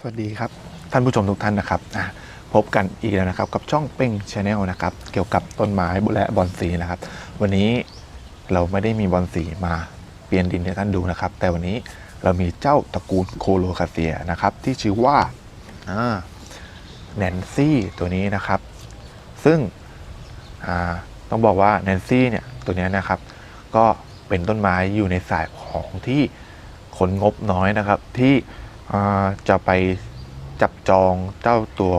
สวัสดีครับ ท่านผู้ชมทุกท่านนะครับพบกันอีกแล้วนะครับกับช่องเป้งชาแนลนะครับเกี่ยวกับต้นไม้และบอนสีนะครับ วันนี้เราไม่ได้มีบอนสีมาเปลี่ยนดินให้ท่านดูนะครับ แต่วันนี้เรามีเจ้าตระกูลโคโลคาเซียนะครับ ที่ชื่อว่าแนนซี่ตัวนี้นะครับ ซึ่งต้องบอกว่าแนนซี่เนี่ยตัวนี้นะครับ ก็เป็นต้นไม้อยู่ในสายของที่คนงบน้อยนะครับที่ จะไปจับจองเจ้าตัว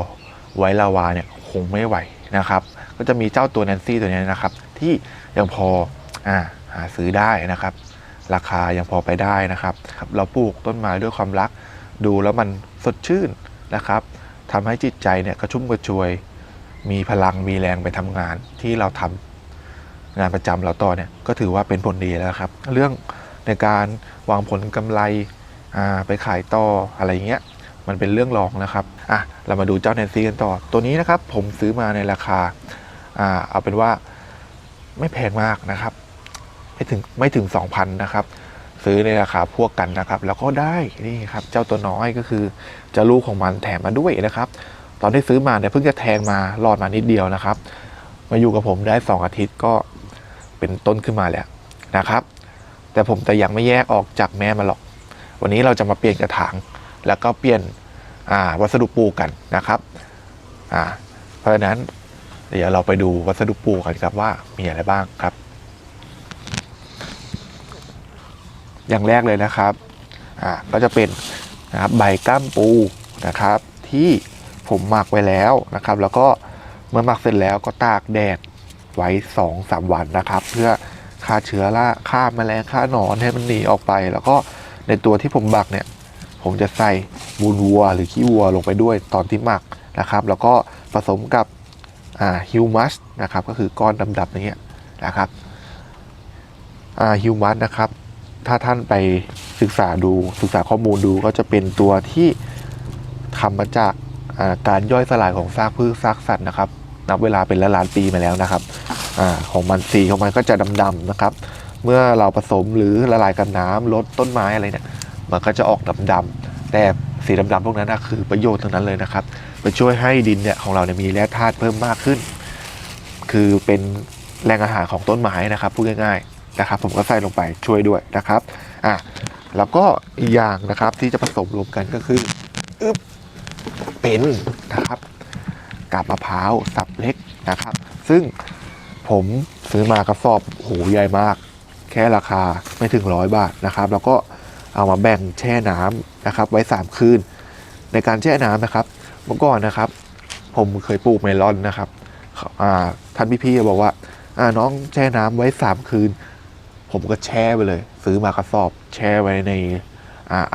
ไวลาวาเนี่ยคงไม่ไหวนะครับ ก็จะมีเจ้าตัวแนนซี่ตัวนี้นะครับ ที่ยังพออหาซื้อได้นะครับ ราคายังพอไปได้นะครับรบเราปลูกต้นไม้ด้วยความรัก ดูแล้วมันสดชื่นนะครับทำให้จิตใจเนี่ยกระชุ่มกระชวย มีพลังมีแรงไปทำงานที่เราทำงานประจำเราต่อเนี่ยก็ถือว่าเป็นผลดีแล้วครับ เรื่องในการวางผลกำไร ไปขายต่ออะไรอย่างเงี้ยมันเป็นเรื่องรองนะครับอะเรามาดูเจ้าแนนซี่กันต่อ ตัวนี้นะครับผมซื้อมาในราคาอ่าเอาเป็นว่าไม่แพงมากนะครับ ไม่ถึงไม่ถึง 2,000 นะครับ ซื้อในราคาพวกกันนะครับ แล้วก็ได้นี่ครับเจ้าตัวน้อยก็คือจ้าลูกของมันแถมมาด้วยนะครับ ตอนที่ซื้อมาเนี่ยเพิ่งจะแทงมารอดมานิดเดียวนะครับ มาอยู่กับผมได้ 2 อาทิตย์ก็เป็นต้นขึ้นมาแล้วนะครับ แต่ผมแต่ยังไม่แยกออกจากแม่มาหรอก วันนี้เราจะมาเปลี่ยนกระถาง แล้วก็เปลี่ยนวัสดุปูกันนะครับเพราะฉะนั้นเดี๋ยวเราไปดูวัสดุปูกันครับว่ามีอะไรบ้างครับ อย่างแรกเลยนะครับก็จะเป็นนะครับใบก้ามปูนะครับ ที่ผมหมักไว้แล้วนะครับ แล้วก็เมื่อหมักเสร็จแล้วก็ตากแดดไว้2อสวันนะครับ เพื่อฆ่าเชื้อราฆ่าแมลงฆ่าหนอนให้มันหนีออกไป แล้วก็ ในตัวที่ผมหมักเนี่ย ผมจะใส่มูลวัวหรือขี้วัวลงไปด้วยตอนที่หมักนะครับ แล้วก็ผสมกับอ่าฮิวมัสนะครับ ก็คือก้อนดำๆอย่างเงี้ยนะครับอ่าฮิวมัสนะครับ ถ้าท่านไปศึกษาดูศึกษาข้อมูลดูก็จะเป็นตัวที่ทำมาจากาการย่อยสลายของซากพืชซากสัตว์นะครับ นับเวลาเป็นล้านล้านปีมาแล้วนะครับอของมันสีของมันก็จะดำๆนะครับ เมื่อเราผสมหรือละลายกับน้ำลดต้นไม้อะไรเนี่ยมันก็จะออกดำๆแต่สีดำๆพวกนั้นนะคือประโยชน์ทั้งนั้นเลยนะครับไปช่วยให้ดินเนี่ยของเราเนี่ยมีแร่ธาตุเพิ่มมากขึ้น คือเป็นแรงอาหารของต้นไม้นะครับพูดง่ายๆนะครับ ผมก็ใส่ลงไปช่วยด้วยนะครับอะแล้วก็อีกอย่างนะครับที่จะผสมรวมกันก็คืออึ๊บเป็นนะครับกาบมะพร้าวสับเล็กนะครับ ซึ่งผมซื้อมากระสอบโหใหญ่มาก ค่ราคาไม่ถึงร้อยบาทนะครับแล้วก็เอามาแบ่งแช่น้ำนะครับ ไว้ 3 คืน ในการแช่น้ำนะครับ เมื่อก่อนนะครับ ผมเคยปลูกเมลอนนะครับอ่าท่านพี่ๆบอกว่าาน้องแช่น้ำไว้ 3 คืน ผมก็แช่ไปเลย ซื้อมากระสอบ แช่ไว้ใน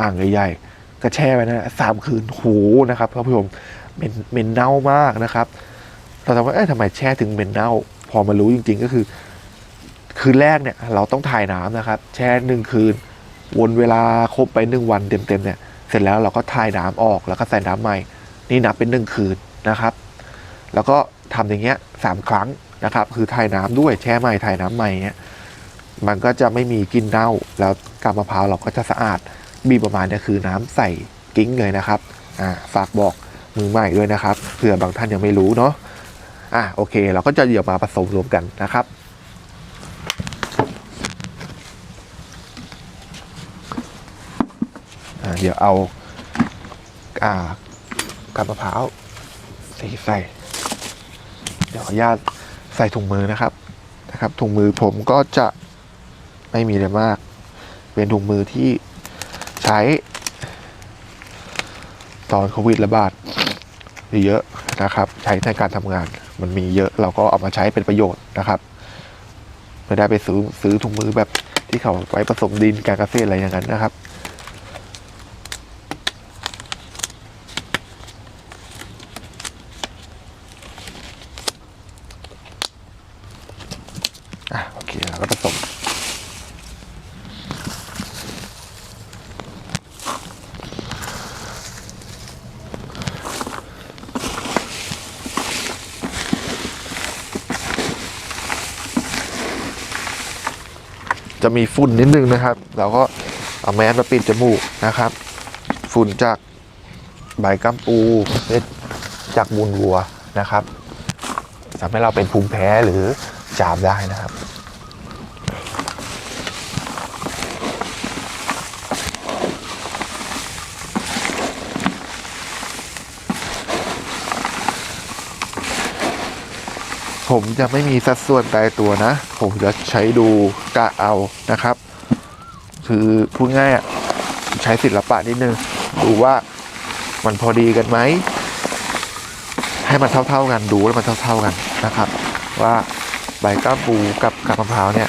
อ่างใหญ่ๆก็แช่ไว้นะสามคืนโหนะครับท่านผู้ชมเป็นเหม็นเน่ามากนะครับเราถามว่าเอ๊ะทำไมแช่ถึงเหม็นเน่า พอมารู้จริง ๆ ก็คือ คืนแรกเนี่ยเราต้องถ่ายน้ำนะครับ แช่หนึ่งคืน วนเวลาครบไปหนึ่งวันเต็มๆเนี่ยเสร็จแล้วเราก็ถ่ายน้ำออกแล้วก็ใส่น้ำใหม่ นี่นับเป็นหนึ่งคืนนะครับ แล้วก็ทำอย่างเงี้ยสามครั้งนะครับ คือถ่ายน้ำด้วยแช่ใหม่ถ่ายน้ำใหม่เงี้ยมันก็จะไม่มีกลินเน่า แล้วกาบมะพร้าวเราก็จะสะอาดบีประมาณเนี่ยคือน้ำใส่กิ้งเลยนะครับอ่าฝากบอกมือใหม่ด้วยนะครับเผื่อบางท่านยังไม่รู้เนาะอะโอเค เราก็จะเดี๋ยวมาผสมรวมกันนะครับ อ่า เดี๋ยวเอาอ่ากาบมะพร้าวใส่ใส่ เดี๋ยวขออนุญาตใส่ถุงมือนะครับนะครับถุงมือผมก็จะไม่มีอะไรมาก เป็นถุงมือที่ใช้ตอนโควิดระบาดเยอะนะครับ ใช้ในการทำงานมันมีเยอะเราก็เอามาใช้เป็นประโยชน์นะครับไม่ได้ไปซื้อซื้อถุงมือแบบที่เขาไว้ผสมดินการเกษตรอะไรอย่างนั้นนะครับ อะโอเคแล้วก็ผสมจะมีฝุ่นนิดนึงนะครับ เราก็เอาแมสมาปิดจมูกนะครับ ฝุ่นจากใบกัมปูจากมูลวัวนะครับทำให้เราเป็นภูมิแพ้หรือจามได้นะครับ ผมจะไม่มีสัดส่วนตายตัวนะ ผมจะใช้ดูกะเอานะครับ คือพูดง่ายอะใช้ศิลปะนิดนึง ดูว่ามันพอดีกันไหม ให้มันเท่าๆกันดูแล้วมันเท่าๆกันนะครับ ว่าใบก้ามปูกับกับมะพร้าวเนี่ย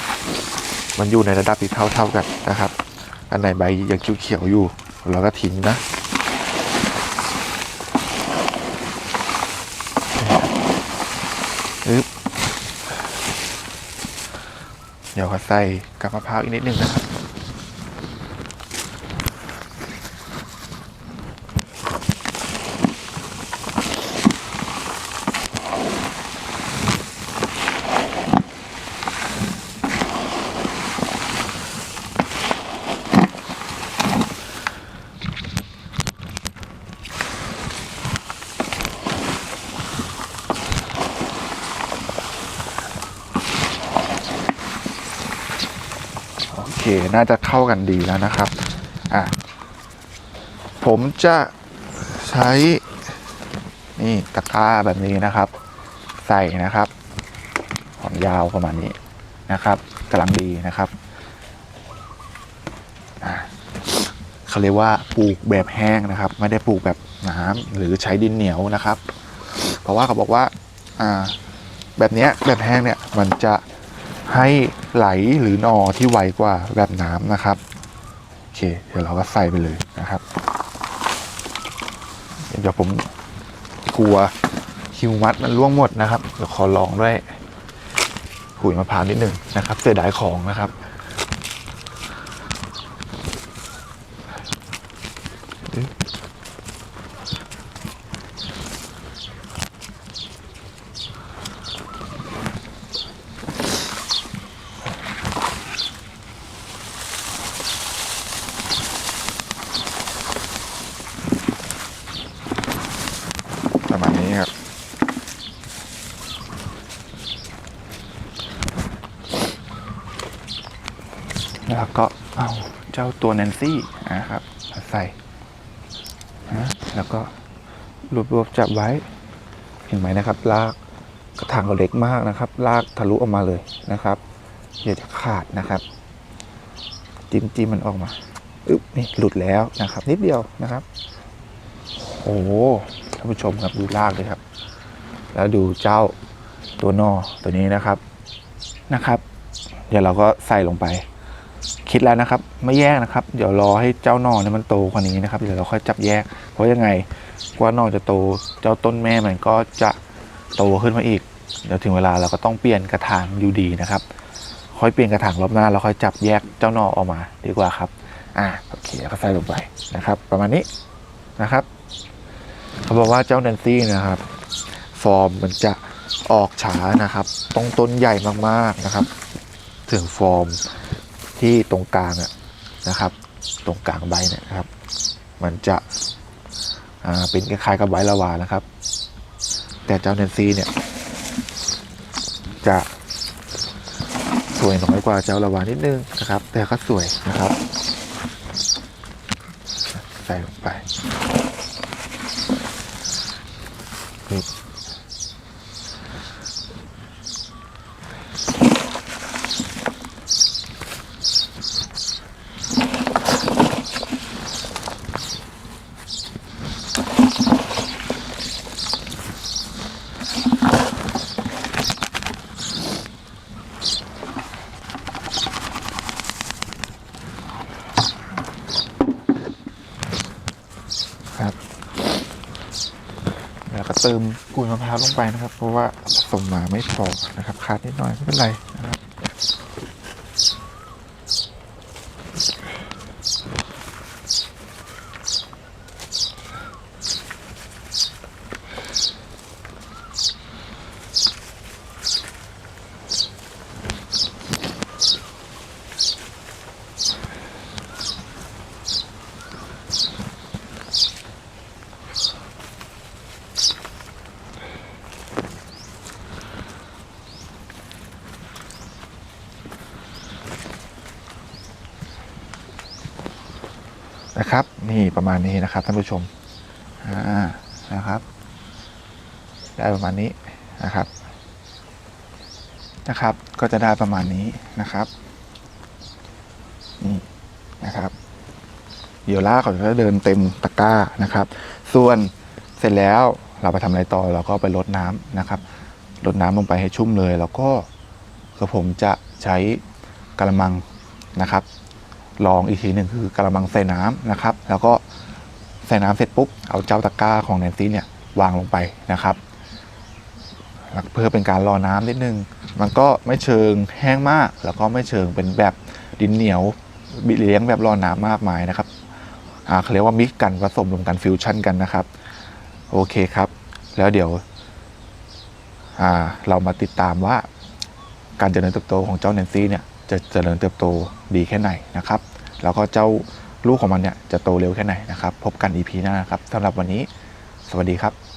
มันอยู่ในระดับที่เท่าๆกันนะครับ อันไหนใบยังเขียวๆอยู่ เราก็ทิ้งนะ เดี๋ยวขอใส่กับมะพร้าวอีกนิดนึงนะครับ โอเค น่าจะเข้ากันดีแล้วนะครับ อะ ผมจะใช้ นี่ตะกร้าแบบนี้นะครับ ใส่นะครับความยาวประมาณนี้นะครับกำลังดีนะครับอะเขาเรียกว่าปลูกแบบแห้งนะครับ ไม่ได้ปลูกแบบน้ำหรือใช้ดินเหนียวนะครับ เพราะว่าเขาบอกว่าอ่าแบบนี้แบบแห้งเนี่ยมันจะ ให้ไหลหรือนอที่ไวกว่าแบบน้ำนะครับโอเค เดี๋ยวเราก็ใส่ไปเลยนะครับ เดี๋ยวผมกลัวคิวมัดมันล่วงหมดนะครับเดี๋ยวขอลองด้วยขุยมะพร้าวนิดหนึ่งนะครับ เสียดายของนะครับ ประมาณนี้ครับ แล้วก็เอาเจ้าตัวแนนซี่นะครับใส่นะแล้วก็รวบๆจับไว้เห็นไหมนะครับ ลากกระถางเราเล็กมากนะครับ ลากทะลุออกมาเลยนะครับเดี๋ยวจะขาดนะครับ จิ้มจิ้มมันออกมาอึ๊บนี่หลุดแล้วนะครับ นิดเดียวนะครับโอ้โหท่านผู้ชมครับดูลากเลยครับ แล้วดูเจ้าตัวนอตัวนี้นะครับนะครับ เดี๋ยวเราก็ใส่ลงไป คิดแล้วนะครับ ไม่แยกนะครับ เดี๋ยวรอให้เจ้านอเนี่ยมันโตกว่านี้นะครับเดี๋ยวเราค่อยจับแยก เพราะยังไงกว่านอจะโตเจ้าต้นแม่มันก็จะโตขึ้นมาอีก เดี๋ยวถึงเวลาเราก็ต้องเปลี่ยนกระถางอยู่ดีนะครับ ค่อยเปลี่ยนกระถางรอบหน้าแล้วค่อยจับแยกเจ้านอออกมาดีกว่าครับ อ่าโอเคแล้วก็ใส่ลงไปนะครับ ประมาณนี้นะครับ เขาบอกว่าเจ้าแนนซี่นะครับ ฟอร์มมันจะออกช้านะครับต้องต้นใหญ่มากๆนะครับ ถึงฟอร์ม ที่ตรงกลางอะนะครับ ตรงกลางใบเนี่ยนะครับ มันจะเป็นคล้ายๆกับใบละวานะครับ แต่เจ้าแนนซี่เนี่ย จะสวยน้อยกว่าเจ้าละวานิดนึงนะครับ แต่ก็สวยนะครับ ใส่ลงไปบครับ แล้วก็เติมกุยมะพร้าวลงไปนะครับ เพราะว่าผสมมาไม่พอนะครับขาดนิดหน่อยไม่เป็นไรนะครับ ประมาณนี้นะครับท่านผู้ชมนะครับ ได้ประมาณนี้นะครับ นะครับ ก็จะได้ประมาณนี้นะครับนี่นะครับ เดี๋ยวล่าเขาจะเดินเต็มตะกร้านะครับ ส่วนเสร็จแล้วเราไปทำอะไรต่อเราก็ไปรดน้ำนะครับรดน้ำลงไปให้ชุ่มเลย แล้วก็กระผมจะใช้กระมังนะครับ ลองอีกทีหนึ่งคือกระมังใส่น้ำนะครับ แล้วก็ใส่น้ำเสร็จปุ๊บเอาเจ้าตะกร้าของแนนซี่เนี่ยวางลงไปนะครับเพื่อเป็นการรอน้ำนิดนึง มันก็ไม่เชิงแห้งมาก แล้วก็ไม่เชิงเป็นแบบดินเหนียวบิเลี้ยงแบบรอน้ำมากมายนะครับอาเขาเรียกว่ามิกกันผสมรวมกันฟิวชั่นกันนะครับ โอเคครับ แล้วเดี๋ยวเรามาติดตามว่าการเจริญเติบโตของเจ้าแนนซี่เนี่ย จะเจริญเติบโตดีแค่ไหนนะครับ แล้วก็เจ้าลูกของมันเนี่ยจะโตเร็วแค่ไหนนะครับ พบกัน EP หน้านครับสำหรับวันนี้ สวัสดีครับ